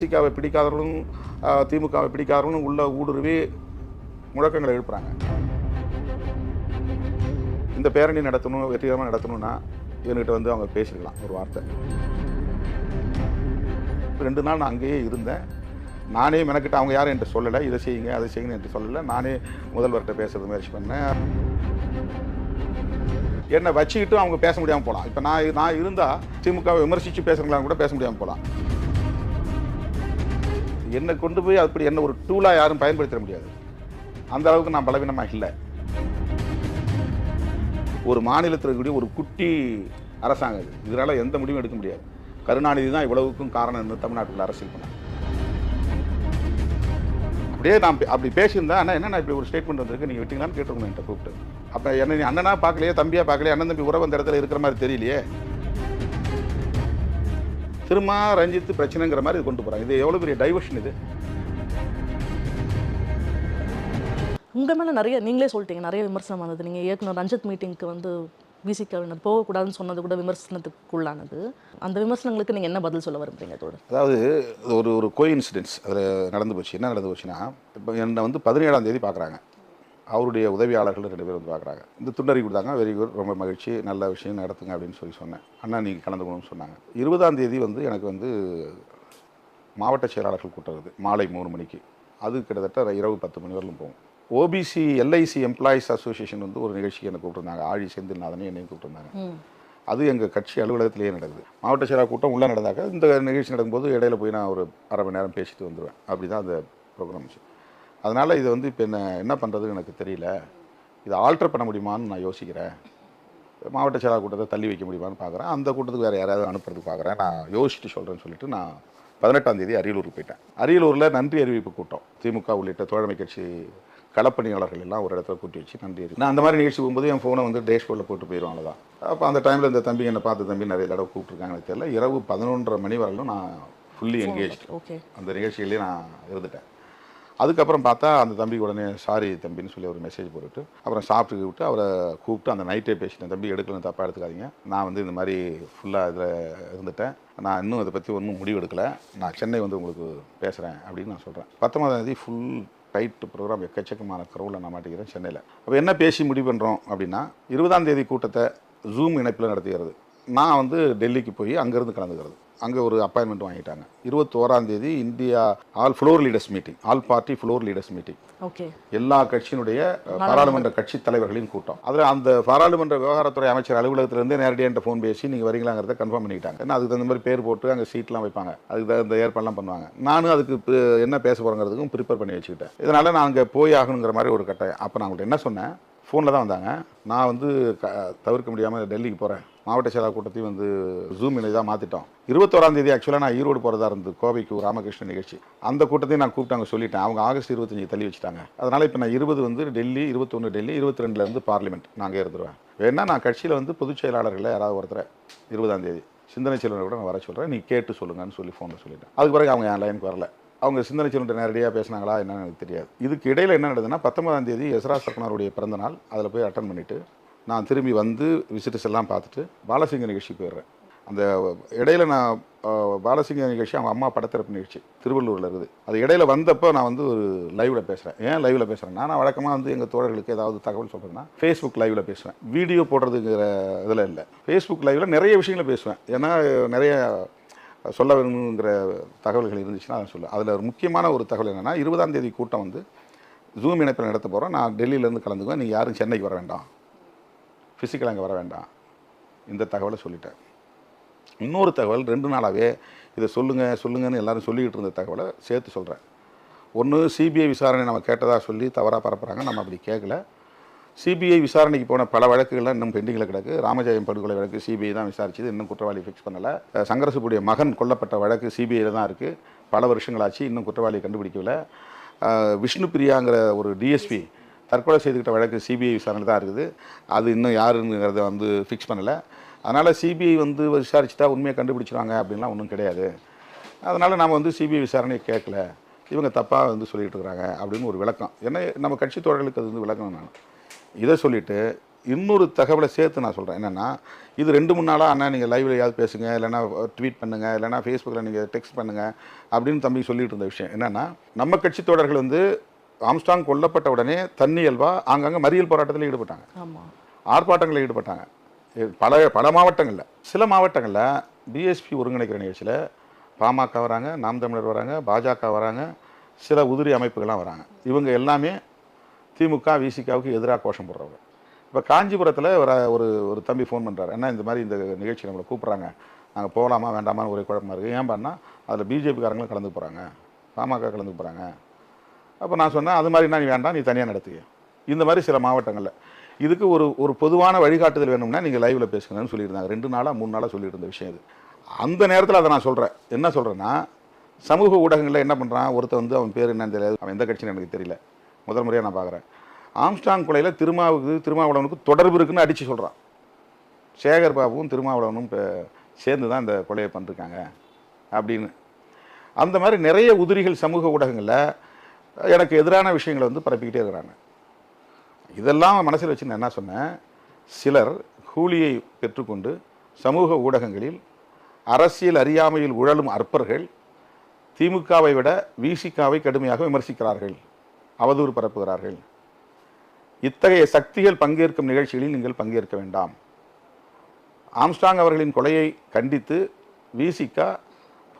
திமுகவை பிடிக்காதவர்களும் திமுகவை பிடிக்காதவர்களும் உள்ள ஊடுருவி முழக்கங்களை எழுப்புறாங்க. இந்த பேரணி நடத்தணும் வெற்றிகரமாக நடத்தணும்னா என்கிட்ட வந்து அவங்க பேசிக்கலாம் ஒரு வார்த்தை. ரெண்டு நாள் நான் அங்கேயே இருந்தேன். நானே மெனக்கிட்ட அவங்க யாரும் என்கிட்ட சொல்லலை. இதை செய்யுங்க அதை செய்யுங்க என்று சொல்லலை. நானே முதல்வர்கிட்ட பேசுறது முயற்சி பண்ணேன். என்னை வச்சுக்கிட்டு அவங்க பேச முடியாமல் போகலாம் இப்போ நான் நான் இருந்தால் திமுகவை விமர்சித்து பேசுறவங்களாம் கூட பேச முடியாமல் போகலாம் என்னை கொண்டு போய் அப்படி என்ன ஒரு டூலாக யாரும் பயன்படுத்த முடியாது. அந்த அளவுக்கு நான் பலவீனமாக இல்லை. ஒரு மாநிலத்தில் இருக்கக்கூடிய ஒரு குட்டி அரசாங்கம் இது. இதனால் எந்த முடிவும் எடுக்க முடியாது. கருணாநிதி தான் இவ்வளவுக்கும் காரணம் என்று தமிழ்நாட்டுக்குள்ள அரசியல் பண்ணாங்க. அப்படியே நான் பே- அப்படி பேசியிருந்தேன். ஆனால் என்ன நான் இப்படி ஒரு ஸ்டேட்மெண்ட் வந்திருக்கு? நீங்கள் விட்டீங்களான்னு கேட்டுருக்கணும் என்கிட்ட கூப்பிட்டு. அப்போ என்ன நீ அண்ணனா பார்க்கலையே தம்பியாக பார்க்கலையே அண்ணன் தம்பி உறவு அந்த இடத்துல இருக்கிற மாதிரி தெரியலையே. திரும்ப ரஞ்சித் பிரச்சனைங்கிற மாதிரி இது கொண்டு போகிறாங்க இது எவ்வளோ பெரிய டைவர்ஷன் இது? உங்க மேல நிறைய நீங்களே சொல்லிட்டீங்க நிறைய விமர்சனம் வந்தது. நீங்க இயக்குனர் ரஞ்சித் மீட்டிங்க்கு வந்து விசிகவினர் போகக்கூடாதுன்னு சொன்னது கூட விமர்சனத்துக்குள்ளானது. அந்த விமர்சனங்களுக்கு நீங்க என்ன பதில் சொல்ல விரும்புறீங்க தோடு அதாவது ஒரு ஒரு கோ இன்சிடென்ட்ஸ் அதில் நடந்து போச்சு. என்ன நடந்து போச்சுன்னா இப்போ என்னை வந்து பதினேழாம் தேதி பார்க்குறாங்க அவருடைய உதவியாளர்கள் ரெண்டு பேர் வந்து பார்க்குறாங்க. இந்த துண்டறி கொடுத்தாங்க. வெரி குட் ரொம்ப மகிழ்ச்சி. நல்ல விஷயம் நடத்துங்க அப்படின்னு சொல்லி சொன்னேன். அண்ணா நீங்கள் கலந்துக்கணும்னு சொன்னாங்க. இருபதாம் தேதி வந்து எனக்கு வந்து மாவட்ட செயலாளர்கள் கூட்டம் இருக்குது மாலை மூணு மணிக்கு. அது கிட்டத்தட்ட இரவு பத்து மணி வரலும் போகும். ஓபிசி எல்ஐசி எம்ப்ளாயிஸ் அசோசியேஷன் வந்து ஒரு நிகழ்ச்சிக்கு என்னை கூப்பிட்டுருந்தாங்க. ஆழி செந்தில்நாதனே என்னையும் கூப்பிட்டுருந்தாங்க. அது எங்கள் கட்சி அலுவலகத்திலேயே நடக்குது. மாவட்ட செயலாளர் கூட்டம் உள்ளே நடந்தாக்க இந்த நிகழ்ச்சி நடக்கும்போது இடையில போய் நான் ஒரு அரை மணி நேரம் பேசிட்டு வந்துடுவேன் அப்படி தான் அந்த ப்ரோக்ராம் அதனால் இதை வந்து இப்போ என்ன என்ன பண்ணுறதுன்னு எனக்கு தெரியல. இதை ஆல்டர் பண்ண முடியுமான்னு நான் யோசிக்கிறேன். மாவட்ட செயலாளர் கூட்டத்தை தள்ளி வைக்க முடியுமான்னு பார்க்குறேன் அந்த கூட்டத்துக்கு வேறு யாராவது அனுப்புறதுக்கு பார்க்குறேன் நான் யோசிச்சுட்டு சொல்கிறேன்னு சொல்லிட்டு நான் பதினெட்டாம் தேதி அரியலூருக்கு போயிட்டேன். அரியலூரில் நன்றி அறிவிப்பு கூட்டம். திமுக உள்ளிட்ட தோழமை கட்சி களப்பணியாளர்கள் எல்லாம் ஒரு இடத்துல கூட்டி வச்சு நன்றி அறிவிப்பு. நான் அந்த மாதிரி நிகழ்ச்சி போகும்போது என் ஃபோனை வந்து டேஷ்போர்டில் போட்டு போயிடுவாங்க தான் அப்போ அந்த டைமில் இந்த தம்பி என்னை பார்த்து தம்பி நிறைய தடவை கூப்பிட்ருக்காங்கன்னு தெரியல. இரவு பதினொன்றரை மணி வரலும் நான் ஃபுல்லி என்கேஜ் ஓகே அந்த நிகழ்ச்சியிலேயே நான் இருந்துட்டேன். அதுக்கப்புறம் பார்த்தா அந்த தம்பி உடனே சாரி தம்பின்னு சொல்லி ஒரு மெசேஜ் போட்டுட்டு அப்புறம் சாப்பிட்டு விட்டு அவரை கூப்பிட்டு அந்த நைட்டே பேசிட்டேன். தம்பி எடுக்கலன்னு தப்பாக எடுத்துக்காதீங்க. நான் வந்து இந்த மாதிரி ஃபுல்லாக இதில் இருந்துட்டேன். நான் இன்னும் இதை பற்றி ஒன்றும் முடிவு எடுக்கலை நான் சென்னை வந்து உங்களுக்கு பேசுகிறேன் அப்படின்னு நான் சொல்கிறேன் பத்தொன்பதாம் தேதி ஃபுல் டைட் ப்ரோக்ராம் எக்கச்சக்கமான க்ரௌடில் நான் மாட்டிக்கிறேன் சென்னையில். அப்போ என்ன பேசி முடிவு பண்ணுறோம் அப்படின்னா இருபதாம் தேதி கூட்டத்தை ஜூம் இணைப்பில் நடத்துகிறது. நான் வந்து டெல்லிக்கு போய் அங்கேருந்து கலந்துக்கிறது. அங்கே ஒரு அப்பாயின்மெண்ட் வாங்கிட்டாங்க. இருபத்தோராம் தேதி India all floor leaders meeting all party floor leaders meeting okay. எல்லா கட்சியினுடைய பாராளுமன்ற கட்சி தலைவர்களின் கூட்டம். அதில் அந்த பாராளுமன்ற விவகாரத்துறை அமைச்சர் அலுவலகத்திலேருந்து நேரடியாக ஃபோன் பேசி நீங்கள் வரீங்களாங்கிறத கன்ஃபார்ம் பண்ணிக்கிட்டாங்க ஏன்னா அதுக்கு தகுந்த மாதிரி பேர் போட்டு அங்கே சீட்லாம் வைப்பாங்க. அதுக்கு தகுந்த ஏற்பாடுலாம் பண்ணுவாங்க. நானும் அதுக்கு என்ன பேச போகிறோங்கிறதுக்கும் ப்ரிப்பேர் பண்ணி வச்சுக்கிட்டேன். இதனால் நான் அங்கே போய் ஆகணுங்கிற மாதிரி ஒரு கட்டாயம். அப்போ நான் உங்கள்கிட்ட என்ன சொன்னேன்? ஃபோனில் தான் வந்தாங்க. நான் வந்து க தவிர்க்க முடியாமல் டெல்லிக்கு போகிறேன் மாவட்ட செயலாளர் கூட்டத்தையும் வந்து ஜூம் இணை தான் மாற்றிட்டோம் இருபத்தோராம் தேதி ஆக்சுவலாக நான் ஈரோடு போகிறதா இருந்தது. கோவைக்கு ராமகிருஷ்ண நிகழ்ச்சி. அந்த கூட்டத்தையும் நான் கூப்பிட்டாங்க சொல்லிட்டேன். அவங்க ஆகஸ்ட் இருபத்தஞ்சு தள்ளி வச்சுட்டாங்க. அதனால் இப்போ நான் இருபது வந்து டெல்லி இருபத்தொன்று டெல்லி இருபத்தி ரெண்டுலேருந்து பார்லிமெண்ட் நாங்கள் இருந்துருவேன் வேணா நான் கட்சியில் வந்து பொதுச் செயலாளர்களில் யாராவது ஒருத்தரை இருபதாம் தேதி சிந்தனை செல்வனை கூட நான் வர சொல்கிறேன் நீ கேட்டு சொல்லுங்கன்னு சொல்லி ஃபோனில் சொல்லிட்டேன். அதுக்கு பிறகு அவங்க என் லைனுக்கு வரல. அவங்க சிந்தனை சொல்லிட்டு நேரடியாக பேசினாங்களா என்னன்னு எனக்கு தெரியாது. இதுக்கு இடையில் என்ன நடந்ததுன்னா பத்தொன்பதாம் தேதி எஸ்ரா சர்க்கனாருடைய பிறந்த நாள் அதில் போய் அட்டன் பண்ணிவிட்டு நான் திரும்பி வந்து விசிட்டர்ஸ் எல்லாம் பார்த்துட்டு பாலசிங்க நிகழ்ச்சி போயிடுறேன். அந்த இடையில நான் பாலசிங்க நிகழ்ச்சி அவங்க அம்மா படத்திறப்பு நிகழ்ச்சி திருவள்ளூரில் இருக்குது. அது இடையில வந்தப்போ நான் வந்து ஒரு லைவில் பேசுகிறேன் ஏன் லைவில் பேசுகிறேன் நான் வழக்கமாக வந்து எங்கள் தோழர்களுக்கு ஏதாவது தகவல் சொல்கிறேன்னா ஃபேஸ்புக் லைவில் பேசுவேன். வீடியோ போடுறதுங்கிற இதில் இல்லை. ஃபேஸ்புக் லைவில் நிறைய விஷயங்களை பேசுவேன். ஏன்னா நிறைய சொல்ல வேணுங்கிற தகவல்கள் இருந்துச்சுன்னா அதை சொல்ல அதில் ஒரு முக்கியமான ஒரு தகவல் என்னென்னா இருபதாம் தேதி கூட்டம் வந்து ஜூம் இணைப்பில் நடத்த போகிறோம் நான் டெல்லியிலேருந்து கலந்துக்குவேன். நீங்கள் யாரும் சென்னைக்கு வர வேண்டாம். ஃபிசிக்கலாக அங்கே வர வேண்டாம். இந்த தகவலை சொல்லிட்டேன். இன்னொரு தகவல் ரெண்டு நாளாகவே இதை சொல்லுங்கள் சொல்லுங்கன்னு எல்லோரும் சொல்லிக்கிட்டு இருந்த தகவலை சேர்த்து சொல்கிறேன் ஒன்று சிபிஐ விசாரணை நம்ம கேட்டதாக சொல்லி தவறாக பரப்புகிறாங்க நம்ம அப்படி கேட்கல சிபிஐ விசாரணைக்கு போன பல வழக்குகள்லாம் இன்னும் பெண்டிங்கில் கிடக்கு. ராமஜெயம் படுகொலை வழக்கு சிபிஐ தான் விசாரிச்சது. இன்னும் குற்றவாளி ஃபிக்ஸ் பண்ணலை. சங்கரசுடைய சங்கரசுப்புடைய மகன் கொல்லப்பட்ட வழக்கு சிபிஐயில் தான் இருக்குது பல வருஷங்களாச்சு இன்னும் குற்றவாளியை கண்டுபிடிக்கவில்லை. விஷ்ணு பிரியாங்கிற ஒரு டிஎஸ்பி தற்கொலை செய்துக்கிட்ட வழக்கு சிபிஐ விசாரணை தான் இருக்குது. அது இன்னும் யாருங்கிறத வந்து ஃபிக்ஸ் பண்ணலை. அதனால் சிபிஐ வந்து விசாரிச்சுட்டா உண்மையை கண்டுபிடிச்சிருவாங்க அப்படின்லாம் ஒன்றும் கிடையாது. அதனால் நாம் வந்து சிபிஐ விசாரணையை கேட்கல. இவங்க தப்பாக வந்து சொல்லிகிட்டு இருக்கிறாங்க அப்படின்னு ஒரு விளக்கம். ஏன்னா நம்ம கட்சி தோழர்களுக்கு அது வந்து விளக்கம் நான் இதை சொல்லிவிட்டு இன்னொரு தகவலை சேர்த்து நான் சொல்கிறேன் என்னென்னா இது ரெண்டு மூணு நாளாக அண்ணா நீங்கள் லைவ்ல ஏதாவது பேசுங்க இல்லைன்னா ட்வீட் பண்ணுங்கள் இல்லைன்னா ஃபேஸ்புக்கில் நீங்கள் டெக்ஸ்ட் பண்ணுங்கள் அப்படின்னு தம்பி சொல்லிட்டு இருந்த விஷயம். என்னென்னா நம்ம கட்சி தோழர்கள் வந்து ஆம்ஸ்டாங் கொல்லப்பட்ட உடனே தன்னியல்வா ஆங்காங்கே மறியல் போராட்டத்தில் ஈடுபட்டாங்க. ஆர்ப்பாட்டங்களில் ஈடுபட்டாங்க. பல பல மாவட்டங்களில் சில மாவட்டங்களில் பிஎஸ்பி ஒருங்கிணைக்கிற நிகழ்ச்சியில் பாமக வராங்க நாம் தமிழர் வராங்க பாஜக வராங்க சில உதிரி அமைப்புகள்லாம் வராங்க. இவங்க எல்லாமே திமுக விசிகாவுக்கு எதிராக கோஷம் போடுறவங்க. இப்போ காஞ்சிபுரத்தில் ஒரு ஒரு ஒரு தம்பி ஃபோன் பண்ணுறாரு என்ன இந்த மாதிரி இந்த நிகழ்ச்சி நம்மளை கூப்பிட்றாங்க. நாங்கள் போகலாமா வேண்டாமான்னு ஒரே குழப்பமாக இருக்குது ஏன் பண்ணால் அதில் பிஜேபிக்காரங்களும் கலந்து போகிறாங்க பாமக கலந்து போகிறாங்க அப்போ நான் சொன்னேன் அது மாதிரினா நீ வேண்டாம் நீ தனியாக நடத்துக இந்த மாதிரி சில மாவட்டங்களில். இதுக்கு ஒரு ஒரு பொதுவான வழிகாட்டுதல் வேணும்னா நீங்கள் லைவில் பேசுங்கன்னு சொல்லியிருந்தாங்க. ரெண்டு நாளாக மூணு நாளாக சொல்லியிருந்த விஷயம் இது. அந்த நேரத்தில் அதை நான் சொல்கிறேன் என்ன சொல்கிறேன்னா சமூக ஊடகங்களில் என்ன பண்ணுறான் ஒருத்தன் வந்து அவன் பேர் என்னன்னு தெரியாது. அவன் எந்த கட்சின்னு எனக்கு தெரியல. முதல் முறையாக நான் பார்க்குறேன் ஆம்ஸ்டாங் கொலையில் திருமாவுக்கு திருமாவளவனுக்கு தொடர்பு இருக்குன்னு அடித்து சொல்கிறான் சேகர் பாபுவும் திருமாவளவனும் இப்போ சேர்ந்து தான் இந்த கொலையை பண்ணிருக்காங்க அப்படின்னு. அந்த மாதிரி நிறைய உதிரிகள் சமூக ஊடகங்களில் எனக்கு எதிரான விஷயங்களை வந்து பரப்பிக்கிட்டே இருக்கிறாங்க. இதெல்லாம் மனசில் வச்சு நான் என்ன சொன்னேன்? சிலர் கூலியை பெற்றுக்கொண்டு சமூக ஊடகங்களில் அரசியல் அறியாமையில் உழலும் அற்பர்கள் திமுகவை விட விசிகாவை கடுமையாக விமர்சிக்கிறார்கள். அவதூறு பரப்புகிறார்கள். இத்தகைய சக்திகள் பங்கேற்கும் நிகழ்ச்சிகளில் நீங்கள் பங்கேற்க வேண்டாம். ஆம்ஸ்டாங் அவர்களின் கொலையை கண்டித்து விசிகா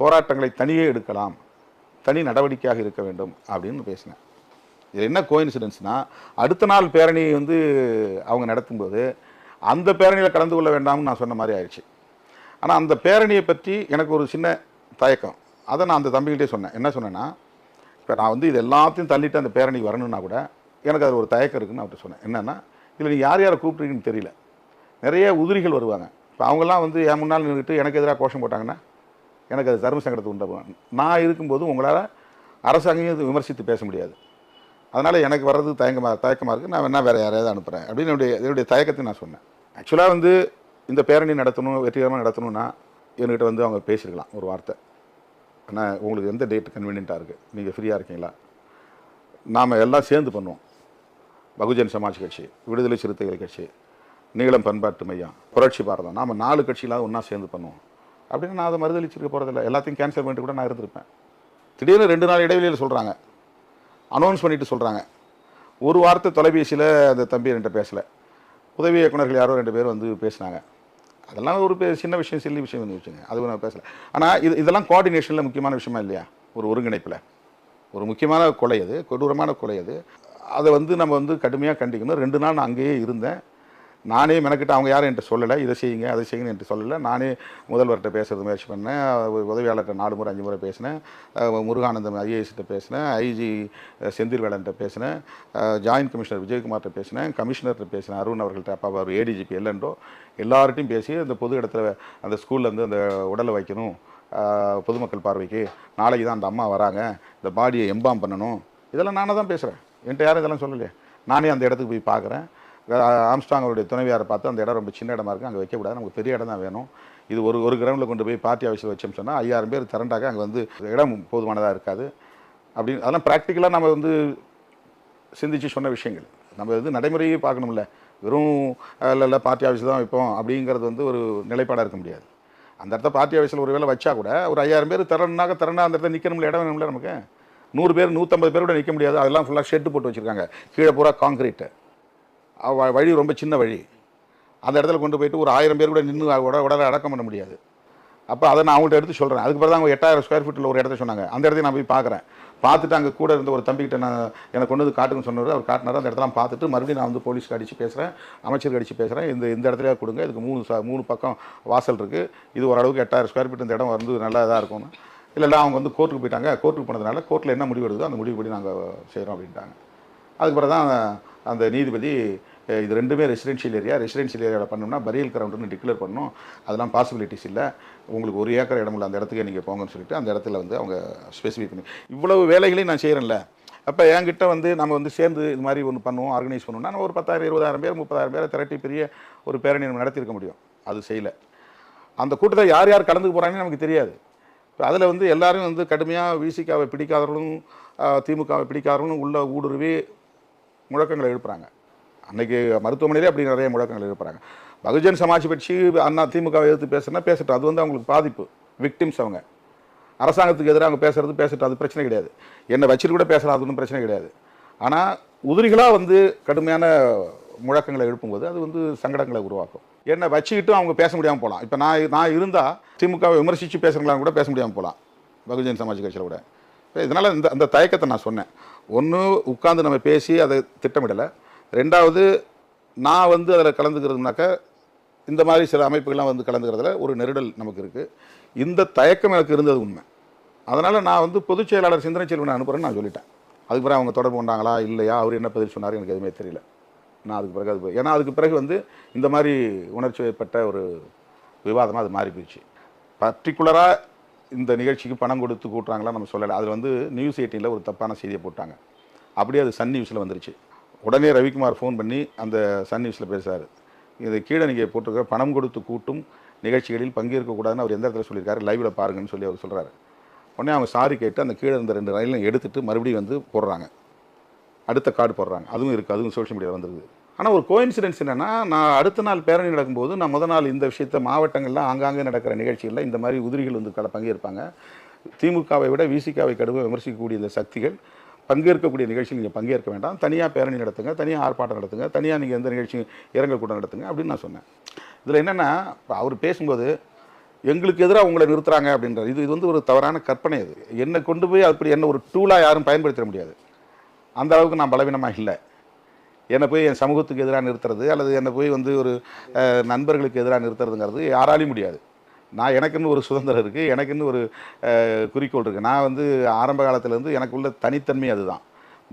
போராட்டங்களை தனியே எடுக்கலாம். தனி நடவடிக்கையாக இருக்க வேண்டும் அப்படின்னு பேசினேன். இது என்ன கோயின்சிடென்ஸ்னால் அடுத்த நாள் பேரணி வந்து அவங்க நடத்தும்போது அந்த பேரணியில் கலந்து கொள்ள வேண்டாம்னு நான் சொன்ன மாதிரி ஆயிடுச்சு. ஆனால் அந்த பேரணியை பற்றி எனக்கு ஒரு சின்ன தயக்கம். அதை நான் அந்த தம்பிகிட்டே சொன்னேன். என்ன சொன்னேன்னா இப்போ நான் வந்து இது எல்லாத்தையும் தள்ளிட்டு அந்த பேரணிக்கு வரணும்னா கூட எனக்கு அது ஒரு தயக்கம் இருக்குன்னு அவர்கிட்ட சொன்னேன். என்னென்னா இதில் நீ யார் யாரை கூப்பிட்றீங்கன்னு தெரியல. நிறைய உதிரிகள் வருவாங்க. இப்போ அவங்கெல்லாம் வந்து என் முன்னால் நின்றுட்டு எனக்கு எதிராக கோஷம் போட்டாங்கன்னா எனக்கு அது தர்ம சங்கடத்தை உண்டாகும் நான் இருக்கும்போது உங்களால் அரசாங்கம் இது விமர்சித்து பேச முடியாது. அதனால் எனக்கு வர்றது தயக்கமாக தயக்கமாக இருக்குது நான் வேணால் வேறு யாரையாவது அனுப்புகிறேன் அப்படின்னு என்னுடைய என்னுடைய தயக்கத்தை நான் சொன்னேன். ஆக்சுவலாக வந்து இந்த பேரணி நடத்தணும் வெற்றிகரமாக நடத்தணும்னா என்கிட்ட வந்து அவங்க பேசியிருக்கலாம் ஒரு வார்த்தை. ஆனால் உங்களுக்கு எந்த டேட் கன்வீனியண்ட்டாக இருக்குது நீங்கள் ஃப்ரீயாக இருக்கீங்களா? நாம் எல்லாம் சேர்ந்து பண்ணுவோம். பகுஜன் சமாஜ் கட்சி விடுதலை சிறுத்தைகள் கட்சி நீளம் பண்பாட்டு மையம் புரட்சி பாரதம். நாம் நாலு கட்சியிலாவது ஒன்றா சேர்ந்து பண்ணுவோம். அப்படின்னு நான் அதை மறுதளிச்சிருக்க போகிறதில்ல எல்லாத்தையும் கேன்சல் பண்ணிட்டு கூட நான் இருந்திருப்பேன். திடீர்னு ரெண்டு நாள் இடைவெளியில் சொல்கிறாங்க அனௌன்ஸ் பண்ணிவிட்டு சொல்கிறாங்க ஒரு வாரத்தை தொலைபேசியில் அந்த தம்பி ரெண்டு பேசலை. உதவி இயக்குனர்கள் யாரோ ரெண்டு பேர் வந்து பேசினாங்க. அதெல்லாம் ஒரு சின்ன விஷயம் சில்லி விஷயம் வந்து வச்சுங்க. அது நான் பேசலை. ஆனால் இது இதெல்லாம் கோஆர்டினேஷனில் முக்கியமான விஷயமா இல்லையா? ஒரு ஒருங்கிணைப்பில். ஒரு முக்கியமான கொலை அது கொடூரமான கொலை அது. அதை வந்து நம்ம வந்து கடுமையாக கண்டிக்கணும். ரெண்டு நாள் நான் அங்கேயே இருந்தேன். நானே மெனக்கிட்ட அவங்க யாரும் என்கிட்ட சொல்லலை. இதை செய்யுங்க அதை செய்யுங்கன்னு என்கிட்ட சொல்லலை. நானே முதல்வர்கிட்ட பேசுறது முயற்சி பண்ணேன். உதவியாளர்கிட்ட நாலு முறை அஞ்சு முறை பேசினேன். முருகானந்தம் ஐஏஎஸ்கிட்ட பேசினேன். ஐஜி செந்தில் வேலன்ட்ட பேசினேன். ஜாயின்ட் கமிஷனர் விஜயகுமார்கிட்ட பேசினேன். கமிஷனர்கிட்ட பேசினேன். அருண் அவர்கள்ட்ட அப்பா அவர் ஏடிஜிபி எல்லன்றோ எல்லார்ட்டையும் பேசி அந்த பொது இடத்துல அந்த ஸ்கூலில் வந்து அந்த உடலை வைக்கணும். பொதுமக்கள் பார்வைக்கு. நாளைக்கு தான் அந்த அம்மா வராங்க. இந்த பாடியை எம்பாம் பண்ணணும். இதெல்லாம் நானே தான் பேசுகிறேன் என்கிட்ட யாரும் இதெல்லாம் சொல்லலையே. நானே அந்த இடத்துக்கு போய் பார்க்குறேன். ஆம்ஸ்டாங் அவருடைய துணைவியாரை பார்த்து அந்த இடம் ரொம்ப சின்ன இடமா இருக்குது அங்கே வைக்கக்கூடாது. நமக்கு பெரிய இடம் தான் வேணும். இது ஒரு ஒரு கிரவுண்டில் கொண்டு போய் பார்ட்டி ஆஃபீஸில் வச்சோம்னு சொன்னால் ஐயாயிரம் பேர் திரண்டாக அங்கே வந்து இடம் போதுமானதாக இருக்காது. அப்படின்னு அதெல்லாம் ப்ராக்டிக்கலாக நம்ம வந்து சிந்திச்சு சொன்ன விஷயங்கள். நம்ம வந்து நடைமுறையே பார்க்கணும்ல. வெறும் இல்லை இல்லை பார்ட்டி ஆஃபீஸ் தான் வைப்போம் அப்படிங்கிறது வந்து ஒரு நிலைப்பாடாக இருக்க முடியாது. அந்த இடத்த பார்ட்டி ஆஃபீஸில் ஒரு வேலை வச்சா கூட ஒரு ஐயாயிரம் பேர் திறனாக திறனா அந்த இடத்துல நிற்கணும்ல இடம் வேணும்ல நமக்கு? நூறு பேர் நூற்றம்பது பேர் கூட நிற்க முடியாது. அதெல்லாம் ஃபுல்லாக ஷெட்டு போட்டு வச்சுருக்காங்க. கீழே பூரா காங்கிரீட்டு வழி ரொம்ப சின்ன வழி. அந்த இடத்துல கொண்டு போயிட்டு ஒரு ஆயிரம் பேர் கூட நின்று உட உடலை அடக்கம் பண்ண முடியாது. அப்போ அதை நான் அவங்கள்ட்ட எடுத்து சொல்கிறேன் அதுக்கு பிறகு அவங்க எட்டாயிரம் ஸ்கொயர் ஃபீட்டில் ஒரு இடத்த சொன்னாங்க. அந்த இடத்தையும் நான் போய் பார்க்குறேன். பார்த்துட்டு அங்கே கூட இருந்த ஒரு தம்பிக்கிட்ட நான் எனக்கு கொண்டு வந்து காட்டுன்னு சொன்னார் அவர் காட்டினார். அந்த இடத்தலாம் பார்த்துட்டு மறுபடியும் நான் வந்து போலீஸ்க்கு அடித்து பேசுகிறேன் அமைச்சருக்கு அடித்து பேசுகிறேன் இந்த இந்த இடத்துல கொடுங்க. இதுக்கு மூணு ச மூணு பக்கம் வாசல் இருக்குது இது ஓரளவுக்கு எட்டாயிரம் ஸ்கொயர் ஃபீட் இந்த இடம் வந்து நல்லா இதாக இருக்கும்னு. இல்லை அவங்க வந்து கோர்ட்டுக்கு போயிட்டாங்க. கோர்ட்டுக்கு போனதுனால கோர்ட்டில் என்ன முடிவு எடுக்குதோ அந்த முடிவுபடி நாங்கள் செய்கிறோம் அப்படின்ட்டாங்க. அதுக்கு பிறகு தான் அந்த நீதிபதி இது ரெண்டுமே ரெசிடென்ஷியல் ஏரியா ரெசிடென்ஷியல் ஏரியாவில் பண்ணோம்னா பரியல் கிரவுண்டுன்னு டிக்ளேர் பண்ணோம் அதெல்லாம் பாசிபிலிட்டிஸ் இல்லை. உங்களுக்கு ஒரு ஏக்கர் இடம் இல்லை அந்த இடத்துக்கு நீங்கள் போங்கன்னு சொல்லிட்டு அந்த இடத்துல வந்து அவங்க ஸ்பெசிஃபை பண்ணி இவ்வளவு வேலைகளையும் நான் செய்கிறேன்ல அப்போ என்கிட்ட வந்து நம்ம வந்து சேர்ந்து இது மாதிரி ஒன்று பண்ணுவோம் ஆர்கனைஸ் பண்ணுவோம்னா நம்ம ஒரு பத்தாயிரம் இருபதாயிரம் பேர் முப்பதாயிரம் பேரை திரட்டி பெரிய ஒரு பேரணி நம்ம நடத்தியிருக்க முடியும். அது செய்யலை. அந்த கூட்டத்தில் யார் யார் கலந்துக்கு போகிறாங்கன்னு நமக்கு தெரியாது. இப்போ அதில் வந்து எல்லோரும் வந்து கடுமையாக விசிகாவை பிடிக்காதவர்களும் திமுகவை பிடிக்காதவர்களும் உள்ள ஊடுருவி முழக்கங்களை எழுப்புறாங்க. அன்னைக்கு மருத்துவமனையிலே அப்படி நிறைய முழக்கங்கள் எழுப்புறாங்க பகுஜன் சமாஜ் கட்சி அண்ணா திமுகவை எதிர்த்து பேசுனா பேசட்டும். அது வந்து அவங்களுக்கு பாதிப்பு. விக்டிம்ஸ் அவங்க. அரசாங்கத்துக்கு எதிராக அவங்க பேசுறது பேசட்டும். அது பிரச்சனை கிடையாது. என்னை வச்சுட்டு கூட பேசலாம். அது ஒன்றும் பிரச்சனை கிடையாது. ஆனால் உதிரிகளாக வந்து கடுமையான முழக்கங்களை எழுப்பும்போது அது வந்து சங்கடங்களை உருவாக்கும். என்னை வச்சுக்கிட்டும் அவங்க பேச முடியாமல் போகலாம் இப்போ நான் நான் இருந்தால் திமுகவை விமர்சித்து பேசுகிறாங்க கூட பேச முடியாமல் போகலாம் பகுஜன் சமாஜ் கட்சியில் கூட. இதனால் இந்த அந்த தயக்கத்தை நான் சொன்னேன். ஒன்று உட்காந்து நம்ம பேசி அதை திட்டமிடலை. ரெண்டாவது நான் வந்து அதில் கலந்துக்கிறதுனாக்கா இந்த மாதிரி சில அமைப்புகள்லாம் வந்து கலந்துக்கிறதுல ஒரு நெருடல் நமக்கு இருக்குது இந்த தயக்கம் எனக்கு இருந்தது உண்மை. அதனால் நான் வந்து பொதுச் செயலாளர் சிந்தனை செல்வனை அனுப்புகிறேன்னு நான் சொல்லிட்டேன். அதுக்கு பிறகு அவங்க தொடர்பு கொண்டாங்களா இல்லையா அவர் என்ன பதில் சொன்னார் எனக்கு எதுவுமே தெரியல. நான் அதுக்கு பிறகு அது ஏன்னா அதுக்கு பிறகு வந்து இந்த மாதிரி உணர்ச்சி ஏற்பட்ட ஒரு விவாதமாக அது மாறி போயிடுச்சு. பர்டிகுலராக இந்த நிகழ்ச்சிக்கு பணம் கொடுத்து கூட்டுறாங்களா நம்ம சொல்லலை. அது வந்து நியூஸ் எயிட்டீனில் ஒரு தப்பான செய்தியை போட்டாங்க. அப்படியே அது சன் நியூஸில் வந்துருச்சு. உடனே ரவிக்குமார் ஃபோன் பண்ணி அந்த சன் நியூஸில் பேசுகிறார் இது கீழே நீங்கள் போட்டிருக்க பணம் கொடுத்து கூட்டும் நிகழ்ச்சிகளில் பங்கேற்கக்கூடாதுன்னு அவர் எந்த இடத்துல சொல்லியிருக்காரு? லைவில் பாருங்கன்னு சொல்லி அவர் சொல்கிறாரு உடனே அவங்க சாரி கேட்டு அந்த கீழே இருந்த ரெண்டு ரயிலையும் எடுத்துட்டு மறுபடியும் வந்து போடுறாங்க. அடுத்த கார்டு போடுறாங்க. அதுவும் இருக்குது அதுவும் சோஷியல் மீடியா வந்துருது ஆனால் ஒரு கோயின்சிடென்ஸ் என்னென்னா நான் அடுத்த நாள் பேரணி நடக்கும்போது நான் முத நாள் இந்த விஷயத்தை மாவட்டங்களில் ஆங்காங்கே நடக்கிற நிகழ்ச்சிகளில் இந்த மாதிரி உதிரிகள் வந்து கல பங்கேற்பாங்க. திமுகவை விட விசிகாவை கடுமை விமர்சிக்கக்கூடிய இந்த சக்திகள் பங்கேற்கக்கூடிய நிகழ்ச்சியில் நீங்கள் பங்கேற்க வேண்டாம். தனியாக பேரணி நடத்துங்க தனியாக ஆர்ப்பாட்டம் நடத்துங்க தனியாக நீங்கள் எந்த நிகழ்ச்சியும் இறங்கல் கூட்டம் நடத்துங்க அப்படின்னு நான் சொன்னேன். இதில் என்னென்னா அவர் பேசும்போது எங்களுக்கு எதிராக உங்களை நிறுத்துறாங்க அப்படின்றது இது இது வந்து ஒரு தவறான கற்பனை இது என்னை கொண்டு போய் அப்படி என்ன ஒரு டூலாக யாரும் பயன்படுத்த முடியாது. அந்த அளவுக்கு நான் பலவீனமாக இல்லை. என்னை போய் என் சமூகத்துக்கு எதிராக நிறுத்துறது அல்லது என்னை போய் வந்து ஒரு நண்பர்களுக்கு எதிராக நிறுத்துறதுங்கிறது யாராலையும் முடியாது. நான் எனக்குன்னு ஒரு சுதந்திரம் இருக்குது எனக்குன்னு ஒரு குறிக்கோள் இருக்குது நான் வந்து ஆரம்ப காலத்துலேருந்து எனக்குள்ள தனித்தன்மை அதுதான்.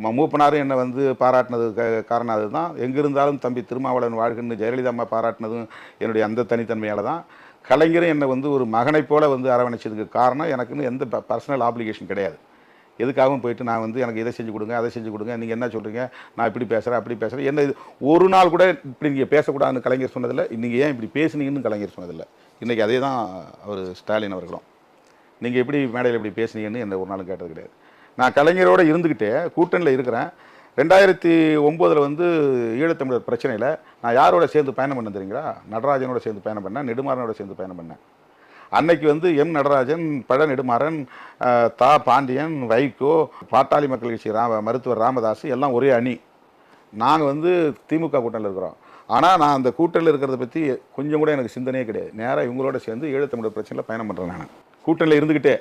ம- மூப்பனாரும் என்னை வந்து பாராட்டினது க- காரணம் அதுதான். எங்கே இருந்தாலும் தம்பி திருமாவளவன் வாழ்கன்னு ஜெயலலிதா அம்மா பாராட்டினதும் என்னுடைய அந்த தனித்தன்மையால் தான். கலைஞரும் என்னை வந்து ஒரு மகனைப் போல வந்து அரவணைச்சதுக்கு காரணம் எனக்குன்னு எந்த பர்சனல் ஆப்ளிகேஷன் கிடையாது. எதுக்காகவும் போயிட்டு நான் வந்து எனக்கு இதை செஞ்சு கொடுங்க அதை செஞ்சு கொடுங்க நீங்கள் என்ன சொல்கிறீங்க நான் இப்படி பேசுகிறேன் அப்படி பேசுகிறேன் என்ன இது? ஒரு நாள் கூட இப்படி நீங்கள் பேசக்கூடாதுன்னு கலைஞர் சொன்னதில்லை. நீங்கள் ஏன் இப்படி பேசுனீங்கன்னு கலைஞர் சொன்னதில்லை. இன்றைக்கி அதே தான் அவர் ஸ்டாலின் அவர்களும். நீங்கள் எப்படி மேடையில் இப்படி பேசுனீங்கன்னு என்ன ஒரு நாளும் கேட்டது கிடையாது. நான் கலைஞரோடு இருந்துக்கிட்டே கூட்டணியில் இருக்கிறேன். ரெண்டாயிரத்தி ஒம்போதில் வந்து ஈழத்தமிழர் பிரச்சனையில் நான் யாரோட சேர்ந்து பயணம் பண்ண தெரியுங்களா? நடராஜனோட சேர்ந்து பயணம் பண்ணேன் நெடுமாறனோட சேர்ந்து பயணம் பண்ணேன். அன்னைக்கு வந்து எம் நடராஜன் பழ நெடுமாறன் தா பாண்டியன் வைகோ பாட்டாளி மக்கள் கட்சி ராம மருத்துவர் ராமதாஸ் எல்லாம் ஒரே அணி. நாங்கள் வந்து திமுக கூட்டணியில் இருக்கிறோம். ஆனால் நான் அந்த கூட்டணியில் இருக்கிறத பற்றி கொஞ்சம் கூட எனக்கு சிந்தனையே கிடையாது. நேராக இவங்களோட சேர்ந்து ஈழத்தமிழர் பிரச்சனையில் பயணம் பண்ணுறேன் நான். கூட்டணியில் இருந்துக்கிட்டே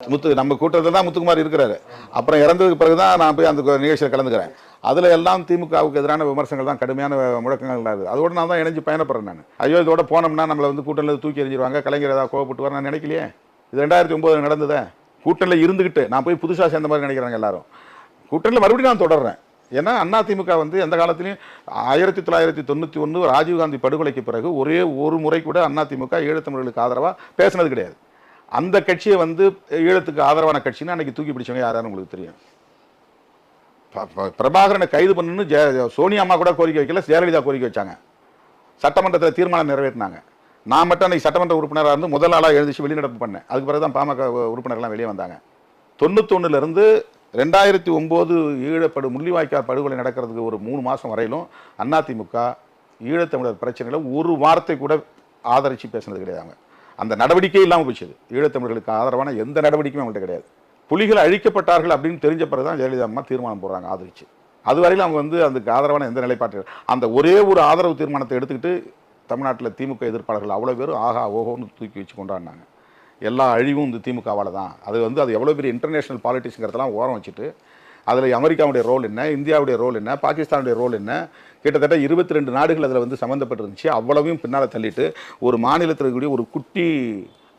முத்து நம்ம கூட்டத்தில் தான் முத்துக்குமார் இருக்கிறாரு. அப்புறம் இறந்ததுக்கு பிறகு தான் நான் போய் அந்த நிகழ்ச்சியில் கலந்துக்கிறேன். அதில் எல்லாம் திமுகவுக்கு எதிரான விமர்சனங்கள் தான் கடுமையான முழக்கங்கள் இருக்குது அதோட நான் தான் இணைஞ்சு பயணப்படுறேன் நான். ஐயோ இதோட போனோம்னா நம்மளை வந்து கூட்டணியில் தூக்கி எறிஞ்சிருவாங்க கலைஞர் ஏதாவது கோவப்பட்டு வர நான் நினைக்கலையே. இது ரெண்டாயிரத்தி ஒம்பது நடந்ததே. கூட்டணியில் இருந்துக்கிட்டு நான் போய் புதுசாக சேர்ந்த மாதிரி நினைக்கிறாங்க எல்லாரும். கூட்டணியில் மறுபடியும் நான் தொடர்றேன். ஏன்னா அண்ணா திமுக வந்து எந்த காலத்திலையும் ஆயிரத்தி தொள்ளாயிரத்தி தொண்ணூற்றி ஒன்று ராஜீவ்காந்தி படுகொலைக்கு பிறகு ஒரே ஒரு முறை கூட அண்ணா திமுக ஈழத்தமிழர்களுக்கு ஆதரவாக பேசினது கிடையாது. அந்த கட்சியை வந்து ஈழத்துக்கு ஆதரவான கட்சின்னு அன்னைக்கு தூக்கி பிடிச்சவங்க யாராரும் உங்களுக்கு தெரியும். ப- ப- பிரபாகரனை கைது பண்ணுன்னு ஜெ சோனியா அம்மா கூட கோரிக்கை வைக்கல ஜெயலலிதா கோரிக்கை வச்சாங்க. சட்டமன்றத்தில் தீர்மானம் நிறைவேற்றினாங்க. நான் மட்டும் அன்னைக்கு சட்டமன்ற உறுப்பினராக இருந்து முதல் ஆளாக எழுந்திச்சு வெளிநடப்பு பண்ணேன். அதுக்கு பிறகு தான் பாமக உறுப்பினர்கள்லாம் வெளியே வந்தாங்க. தொண்ணூத்தொன்னுலேருந்து ரெண்டாயிரத்தி ஒம்பது ஈழப்படு முள்ளிவாய்க்கால் படுகொலை நடக்கிறதுக்கு ஒரு மூணு மாதம் வரையிலும் அதிமுக ஈழத்தமிழர் பிரச்சனையில் ஒரு வார்த்தை கூட ஆதரித்து பேசுனது கிடையாது அவங்க. அந்த நடவடிக்கை இல்லாமல் போச்சு அது. ஈழத்தமிழர்களுக்கு ஆதரவான எந்த நடவடிக்கையும் அவங்கள்ட்ட கிடையாது. புலிகள் அழிக்கப்பட்டார்கள் அப்படின்னு தெரிஞ்ச பிறகு தான் ஜெயலலிதா அம்மா தீர்மானம் போடுறாங்க ஆதரிச்சு. அதுவரையில் அவங்க வந்து அதுக்கு ஆதரவான எந்த நிலைப்பாட்டு அந்த ஒரே ஒரு ஆதரவு தீர்மானத்தை எடுத்துக்கிட்டு தமிழ்நாட்டில் திமுக எதிர்ப்பாளர்கள் அவ்வளோ பேரும் ஆஹா ஓஹோன்னு தூக்கி வச்சு கொண்டாடினாங்க. எல்லா அழிவும் இந்த திமுகவால் தான். அது வந்து அது எவ்வளோ பெரிய இன்டர்நேஷனல் பாலிட்டிக்ஸுங்கிறதெல்லாம் ஓரம் வச்சுட்டு அதில் அமெரிக்காவுடைய ரோல் என்ன இந்தியாவுடைய ரோல் என்ன பாகிஸ்தானுடைய ரோல் என்ன கிட்டத்தட்ட இருபத்தி ரெண்டு நாடுகள் அதில் வந்து சம்மந்தப்பட்டிருந்துச்சு அவ்வளவையும் பின்னால் தள்ளிட்டு ஒரு மாநிலத்தில் இருக்கக்கூடிய ஒரு குட்டி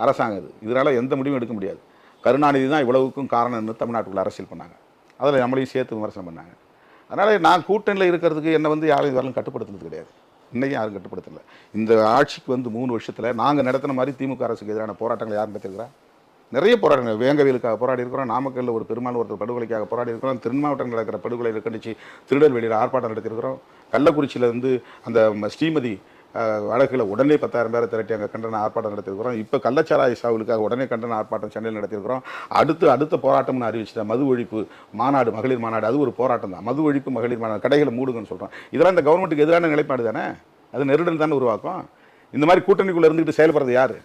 அரசாங்கம் இது. இதனால் எந்த முடிவும் எடுக்க முடியாது. கருணாநிதி தான் இவ்வளவுக்கும் காரணம்னு தமிழ்நாட்டுக்குள்ள அரசியல் பண்ணாங்க. அதில் நம்மளையும் சேர்த்து விமர்சனம் பண்ணாங்க. அதனால் நான் கூட்டணியில் இருக்கிறதுக்கு என்னை வந்து யாரும் இதுவரையும் கட்டுப்படுத்துனது கிடையாது. இன்னையும் யாரும் கட்டுப்படுத்தலை. இந்த ஆட்சிக்கு வந்து மூணு வருஷத்தில் நாங்கள் நடத்தின மாதிரி திமுக அரசுக்கு எதிரான போராட்டங்களை யார் நடத்திருக்கிறா நிறைய போராட்டங்கள் வேங்கவியலுக்காக போராடி இருக்கிறோம். நாமக்கல்லில் ஒரு பெருமாள் ஒருத்தர் படுகொலைக்காக போராடி இருக்கிறோம். தென் மாவட்டங்கள் நடக்கிற படுகொலை கண்டிச்சு திருநெல்வேலியில் ஆர்ப்பாட்டம் நடத்திருக்கிறோம் கள்ளக்குறிச்சியில் வந்து அந்த ஸ்ரீமதி வழக்கில் உடனே பத்தாயிரம் பேரை திரட்டி அங்கே கண்டன ஆர்ப்பாட்டம் நடத்தியிருக்கிறோம் இப்போ கள்ளச்சாராய சாவுகளுக்காக உடனே கண்டன ஆர்ப்பாட்டம் சென்னையில் நடத்திருக்கிறோம் அடுத்து அடுத்த போராட்டம்னு அறிவிச்சிட்டேன் மது ஒழிப்பு மாநாடு மகளிர் மாநாடு. அது ஒரு போராட்டம் தான். மது ஒழிப்பு மகளிர் மாநாடு. கடைகளை மூடுங்கன்னு சொல்கிறோம் இதெல்லாம் இந்த கவர்மெண்ட்டுக்கு எதிரான நிலைப்பாடு தானே? அது நெருடல் தானே உருவாக்கும். இந்த மாதிரி கூட்டணிக்குள்ளே இருந்துக்கிட்டு செயல்படுறது யார்?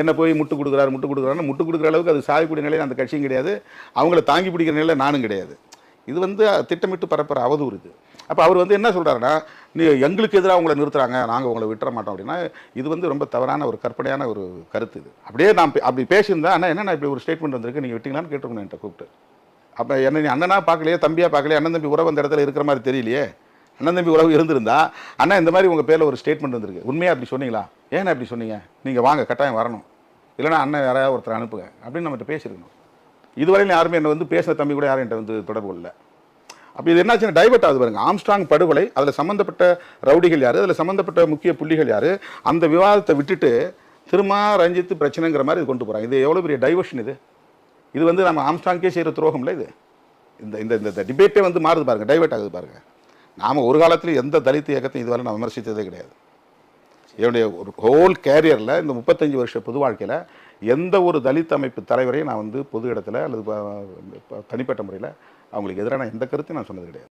என்ன போய் முட்டு கொடுக்குறாரு முட்டு கொடுக்குறாருன்னு முட்டு கொடுக்குற அளவுக்கு அது சாயக்கூடிய நிலையில் அந்த கட்சியும் கிடையாது. அவங்கள தாங்கி பிடிக்கிற நிலையில் நானும் கிடையாது. இது வந்து திட்டமிட்டு பரப்புற அவதூறு இது. அப்போ அவர் வந்து என்ன சொல்கிறாருன்னா நீ எங்களுக்கு எதிராக அவங்கள நிறுத்துறாங்க நாங்கள் உங்களை விட்டுற மாட்டோம் அப்படின்னா இது வந்து ரொம்ப தவறான ஒரு கற்பனையான ஒரு கருத்து இது. அப்படியே நான் அப்படி பேசியிருந்தா ஆனால் என்ன இப்படி ஒரு ஸ்டேட்மெண்ட் வந்திருக்கு? நீங்கள் விட்டீங்களான்னு கேட்டுருக்கணும் என்கிட்ட கூப்பிட்டு. அப்போ என்ன நீ அண்ணனா பார்க்கலையே தம்பியாக பார்க்கலையே அண்ணன் தம்பி உறவு அந்த இடத்துல இருக்கிற மாதிரி தெரியலையே. அண்ணன் தம்பி உறவு இருந்திருந்தா அண்ணா இந்த மாதிரி உங்கள் பேரில் ஒரு ஸ்டேட்மெண்ட் வந்திருக்கு. உண்மையாக அப்படி சொன்னீங்களா? ஏன் அப்படி சொன்னீங்க. நீங்கள் வாங்க கட்டாயம் வரணும். இல்லைன்னா அண்ணன் யாராவது ஒருத்தர் அனுப்புங்க. அப்படின்னு நம்மகிட்ட பேசியிருக்கணும். இதுவரையிலும் யாருமே என்னை வந்து பேசின தம்பி கூட யாரும் என்கிட்ட வந்து தொடர்பு இல்லை அப்போ இது என்னாச்சுன்னா டைவர்ட் ஆகுது பாருங்க. ஆம்ஸ்ட்ராங் படுகொலை அதில் சம்மந்தப்பட்ட ரவுடிகள் யார் அதில் சம்மந்தப்பட்ட முக்கிய புள்ளிகள் யார் அந்த விவாதத்தை விட்டுட்டு திரும்ப ரஞ்சித்து பிரச்சனைங்கிற மாதிரி இது கொண்டு போகிறாங்க இது எவ்வளோ பெரிய டைவர்ஷன் இது? இது வந்து நம்ம ஆம்ஸ்ட்ராங்கே செய்கிற துரோகம்ல இது? இந்த இந்த இந்த டிபேட்டே வந்து மாறுது பாருங்க. டைவர்ட் ஆகுது பாருங்கள் நாம் ஒரு காலத்தில் எந்த தலித் இயக்கத்தையும் இதுவரை நான் விமர்சித்ததே கிடையாது. என்னுடைய ஒரு ஹோல் கேரியரில் இந்த முப்பத்தஞ்சு வருஷ பொது வாழ்க்கையில் எந்த ஒரு தலித் அமைப்பு தலைவரையும் நான் வந்து பொது இடத்துல அல்லது தனிப்பட்ட முறையில் அவங்களுக்கு எதிரான எந்த கருத்தையும் நான் சொன்னது கிடையாது.